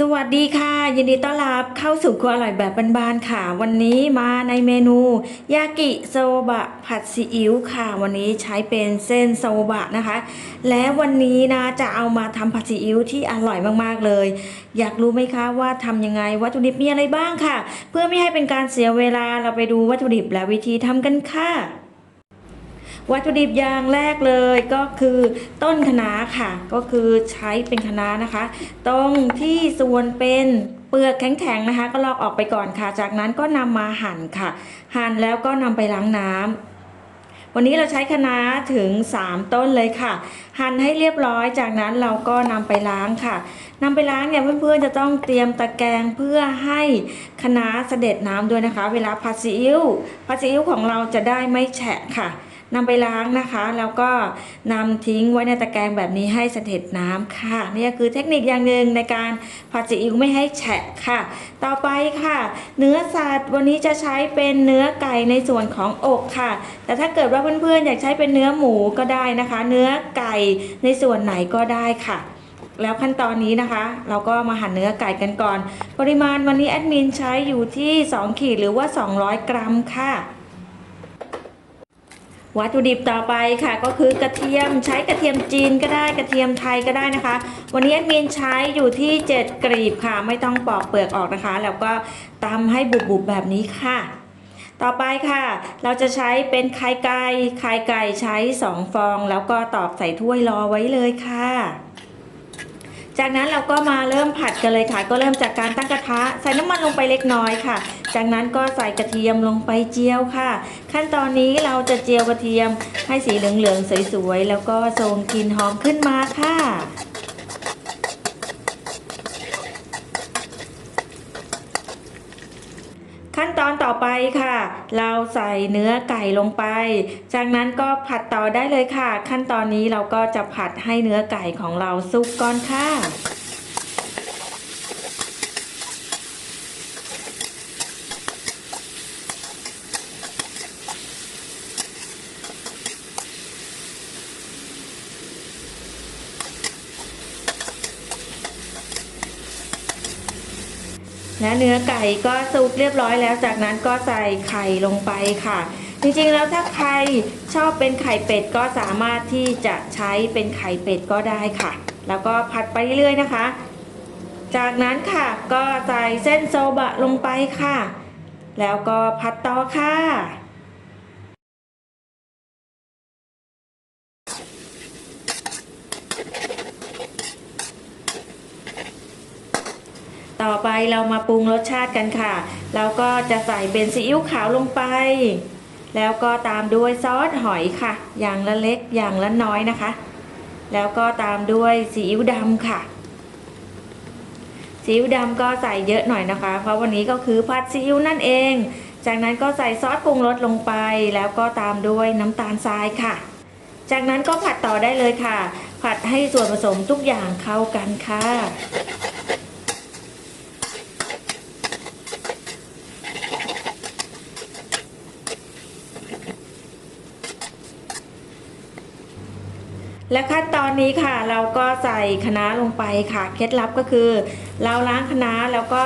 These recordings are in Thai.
สวัสดีค่ะ ยินดีต้อนรับเข้าสู่ครัวอร่อยแบบบ้านๆค่ะ วันนี้มาในเมนูยากิโซบะผัดซีอิ๊วค่ะ วันนี้ใช้เป็นเส้นโซบะนะคะ และวันนี้นะจะเอามาทำผัดซีอิ๊วที่อร่อยมากๆเลย อยากรู้ไหมคะว่าทำยังไงวัตถุดิบมีอะไรบ้างค่ะ เพื่อไม่ให้เป็นการเสียเวลาเราไปดูวัตถุดิบและวิธีทำกันค่ะ วัตถุดิบอย่างแรกเลยก็คือต้นคะน้าค่ะ ก็คือใช้เป็นคะน้านะคะ ตรงที่ส่วนเป็นเปลือกแข็งๆนะคะ ก็ลอกออกไปก่อนค่ะ จากนั้นก็นำมาหั่นค่ะ หั่นแล้วก็นำไปล้างน้ำวันนี้เราใช้คะน้าถึง 3 ต้นเลยค่ะ หั่นให้เรียบร้อยจากนั้นเราก็นำไปล้างค่ะนำไปล้างเนี่ยเพื่อนๆจะต้องเตรียมตะแกรงเพื่อให้คะน้าเสด็จน้ำด้วยนะคะ เวลาผัดซีอิ๊วผัดซีอิ๊วของเราจะได้ไม่แฉะค่ะ นำไปล้างนะคะ แล้วก็นำทิ้งไว้ในตะแกรงแบบนี้ให้เสด็จน้ำค่ะ นี่คือเทคนิคอย่างหนึ่งในการผัดซีอิ๊วไม่ให้แฉะค่ะ ต่อไปค่ะ เนื้อสัตว์วันนี้จะใช้เป็นเนื้อไก่ในส่วนของอกค่ะ แต่ถ้าเกิดว่าเพื่อนๆอยากใช้เป็นเนื้อหมูก็ได้นะคะ เนื้อไก่ในส่วนไหนก็ได้ค่ะแล้วขั้นตอนนี้นะคะ เราก็มาหั่นเนื้อไก่กันก่อน ปริมาณวันนี้แอดมินใช้อยู่ที่ 2 ขีดหรือว่า 200 กรัมค่ะ วัตถุดิบต่อไปค่ะก็คือกระเทียมใช้กระเทียมจีนก็ได้กระเทียมไทยก็ได้นะคะ วันนี้แอดมินใช้อยู่ที่ 7 กรีบค่ะ ไม่ต้องปอกเปลือกออกนะคะ แล้วก็ตำให้บุบๆแบบนี้ค่ะ ต่อไปค่ะ เราจะใช้เป็นไข่ไก่ไข่ไก่ใช้ 2 ฟอง แล้วก็ตอกใส่ถ้วยรอไว้เลยค่ะ จากนั้นเราก็มาเริ่มผัดกันเลยค่ะ ก็เริ่มจากการตั้งกระทะ ใส่น้ำมันลงไปเล็กน้อยค่ะ จากนั้นก็ใส่กระเทียมลงไปเจียวค่ะ ขั้นตอนนี้เราจะเจียวกระเทียมให้สีเหลืองๆสวยๆแล้วก็ทรงกลิ่นหอมขึ้นมาค่ะ ขั้น ต่อไปค่ะ เราใส่เนื้อไก่ลงไป จากนั้นก็ผัดต่อได้เลยค่ะ ขั้นตอนนี้เราก็จะผัดให้เนื้อไก่ของเราสุกก่อนค่ะ และเนื้อไก่ก็สุกเรียบร้อยแล้ว จากนั้นก็ใส่ไข่ลงไปค่ะ จริงๆแล้วถ้าใครชอบเป็นไข่เป็ดก็สามารถที่จะใช้เป็นไข่เป็ดก็ได้ค่ะ แล้วก็ผัดไปเรื่อยๆนะคะ จากนั้นค่ะก็ใส่เส้นโซบะลงไปค่ะ แล้วก็ผัดต่อค่ะ ต่อไปเรามาปรุงรสชาติกันค่ะ เราก็จะใส่เบนซีอิ๊วขาวลงไป แล้วก็ตามด้วยซอสหอยค่ะ อย่างละเล็กอย่างละน้อยนะคะ แล้วก็ตามด้วยซีอิ๊วดำค่ะซีอิ๊วดำก็ใส่เยอะหน่อยนะคะ เพราะวันนี้ก็คือผัดซีอิ๊วนั่นเอง จากนั้นก็ใส่ซอสปรุงรสลงไป แล้วก็ตามด้วยน้ำตาลทรายค่ะ จากนั้นก็ผัดต่อได้เลยค่ะ ผัดให้ส่วนผสมทุกอย่างเข้ากันค่ะ และขั้นตอนนี้ค่ะเราก็ใส่คะน้าลงไปค่ะ เคล็ดลับก็คือ เราล้างคะน้าแล้วก็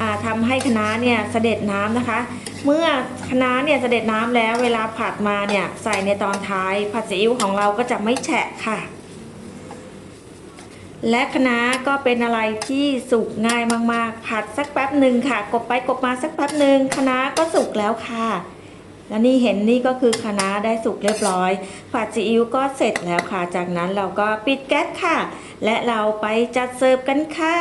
อ่าทำให้คะน้าเนี่ยเสด็จน้ำนะคะ เมื่อคะน้าเนี่ยเสด็จน้ำแล้วเวลาผัดมาเนี่ยใส่ในตอนท้ายผัดซีอิ๊วของเราก็จะไม่แฉะค่ะ และคะน้าก็เป็นอะไรที่สุกง่ายมากๆ ผัดสักแป๊บหนึ่งค่ะ กบไปกบมาสักแป๊บหนึ่งคะน้าก็สุกแล้วค่ะ และนี่เห็นนี่ก็คือคะน้าได้สุกเรียบร้อย ผัดซีอิ๊วก็เสร็จแล้วค่ะ จากนั้นเราก็ปิดแก๊สค่ะ และเราไปจัดเสิร์ฟกันค่ะ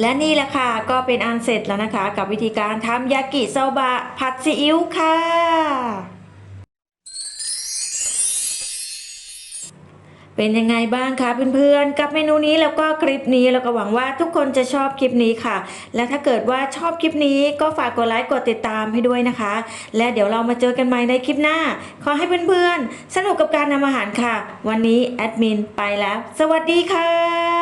และนี่แหละค่ะก็เป็นอันเสร็จแล้วนะคะ กับวิธีการทำยากิโซบะผัดซีอิ๊วค่ะ เป็นยังไงบ้างคะเพื่อนๆ กับเมนูนี้แล้วก็คลิปนี้แล้วก็หวังว่าทุกคนจะชอบคลิปนี้ค่ะ และถ้าเกิดว่าชอบคลิปนี้ก็ฝากกดไลค์กดติดตามให้ด้วยนะคะ และเดี๋ยวเรามาเจอกันใหม่ในคลิปหน้า ขอให้เพื่อนๆ สนุกกับการทำอาหารค่ะ วันนี้แอดมินไปแล้ว สวัสดีค่ะ